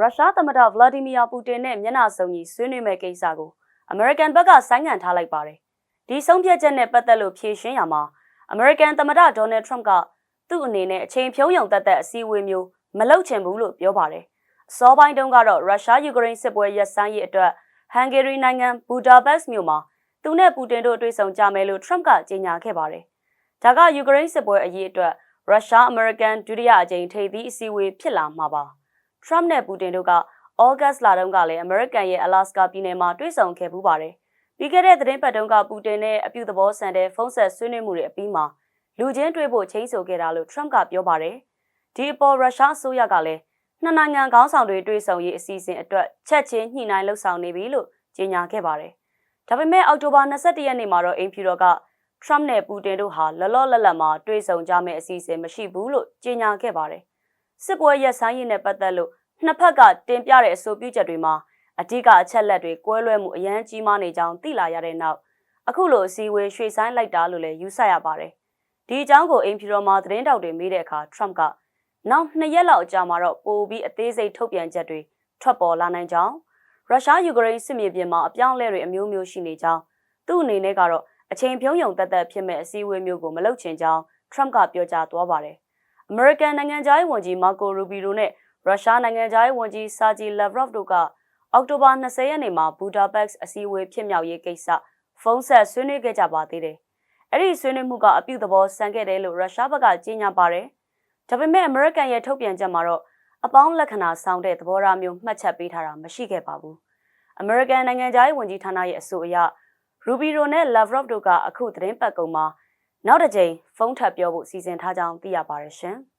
ရုရှားသမ္မတဗလာဒီမီယာပူတင်နဲ့မျက်နှာစုံညီဆွေးနွေးမဲ့ကိစ္စကိုအမေရိကန်ဘက်ကဆိုင်းငံ့ထားလိုက်ပါတယ်။ဒီဆုံးဖြတ်ချက်နဲ့ပတ်သက်လို့ဖြေရှင်းရမှာအမေရိကန်သမ္မတဒေါ်နယ်ထရမ့်ကသူ့အနေနဲ့အချိန်ဖြုံးယုံတက်တဲ့အစည်းအဝေးမျိုးမလုပ်ချင်ဘူးလို့ပြောပါတယ်။အစောပိုင်းတုန်းကတော့ရုရှားယူကရိန်းစစ်ပွဲရပ်ဆိုင်းရေးအတွက်ဟန်ဂေရီနိုင်ငံဘူဒါဘက်စ်မြို့မှာသူနဲ့ပူတင်တို့တွေ့ဆုံကြမယ်လို့ထရမ့်ကကြေညာခဲ့ပါတယ်။ဒါကယူကရိန်းစစ်ပွဲအရေးအတွက်ရုရှားအမေရိကန်ဒုတိယအကြိမ်ထိပ်သီးအစည်းအဝေးဖြစ်လာမှာပါ။ Trump နဲ့ပူတင်တို့ကဩဂတ်လတုန်းကလည်းအမေရိကန်ရဲ့အလာစကာပြည်နယ်မှာတွေ့ဆုံခဲ့ပူးပါတယ်။ပြီးခဲ့တဲ့သတင်းပတ်တုန်းကပူတင်နဲ့အပြုသဘောဆန်တဲ့ဖုန်းဆက်ဆွေးနွေးမှုတွေအပြီးမှာလူချင်းတွေ့ဖို့ချိန်ဆခဲ့တာလို့ Trump ကပြောပါတယ်။ဒီအပေါ်ရုရှားအစိုးရကလည်းနှစ်နိုင်ငံခေါင်းဆောင်တွေတွေ့ဆုံရေးအစီအစဉ်အတွက်ချက်ချင်းညှိနှိုင်းလှုပ်ဆောင်နေပြီလို့ကြေညာခဲ့ပါတယ်။ဒါပေမဲ့အောက်တိုဘာ22ရက်နေ့မှာတော့အိမ်ဖြူတော်က Trump နဲ့ပူတင်တို့ဟာလောလောလတ်လတ်မှာတွေ့ဆုံကြမယ့်အစီအစဉ်မရှိဘူးလို့ကြေညာခဲ့ပါတယ်။ စစ်ပွဲရက်ဆိုင်ရေးနဲ့ပတ်သက်လို့နှစ်ဖက်ကတင်ပြတဲ့အဆိုပြုချက်တွေမှာအဓိကအချက်လက်တွေကွဲလွဲမှုအရန်ကြီးမားနေကြောင်းသိလာရတဲ့နောက်အခုလိုအစည်းအဝေးရွှေ့ဆိုင်းလိုက်တာလို့လည်းယူဆရပါတယ်။ဒီအကြောင်းကိုအိမ်ဖြူတော်မှာသတင်းတောက်တွေမေးတဲ့အခါ Trump ကနောက်နှစ်ရက်လောက်ကြာမှာတော့ပိုပြီးအသေးစိတ်ထုတ်ပြန်ချက်တွေထွက်ပေါ်လာနိုင်ကြောင်းရုရှားယူကရိန်းစစ်မြေပြင်မှာအပြောင်းအလဲတွေအမျိုးမျိုးရှိနေကြောင်းသူ့အနေနဲ့ကတော့အချိန်ဖြုံးယုံတက်တက်ဖြစ်မဲ့အစည်းအဝေးမျိုးကိုမလုပ်ချင်ကြောင်း Trump ကပြောကြားသွားပါတယ်။ American နိုင်ငံသားရေးဝန်ကြီး Marco Rubio နဲ့ရုရှားနိုင်ငံသားရေးဝန်ကြီး Sergey Lavrov တို့ကအောက်တိုဘာ20ရက်နေ့မှာ Budapest အစည်းအဝေးဖြစ်မြောက်ရေးကိစ္စဖုန်းဆက်ဆွေးနွေးခဲ့ကြပါသေးတယ်။အဲ့ဒီဆွေးနွေးမှုကအပြုသဘောဆန်ခဲ့တယ်လို့ရုရှားဘက်ကကြေညာပါတယ်။ဒါပေမဲ့ American ရဲ့ထုတ်ပြန်ချက်မှာတော့အပေါင်းလက္ခဏာဆောင်တဲ့သဘောထားမျိုးမှတ်ချက်ပေးထားတာမရှိခဲ့ပါဘူး။ American နိုင်ငံသားရေးဝန်ကြီးဌာနရဲ့အဆိုအရရူဘီရိုနဲ့ Lavrov တို့ကအခုသတင်းပတ်ကုံမှာ နောက်တစ်ကြိမ်ဖုန်းထပ်ပြောဖို့စီစဉ်ထားကြောင်းသိရပါတယ်ရှင်။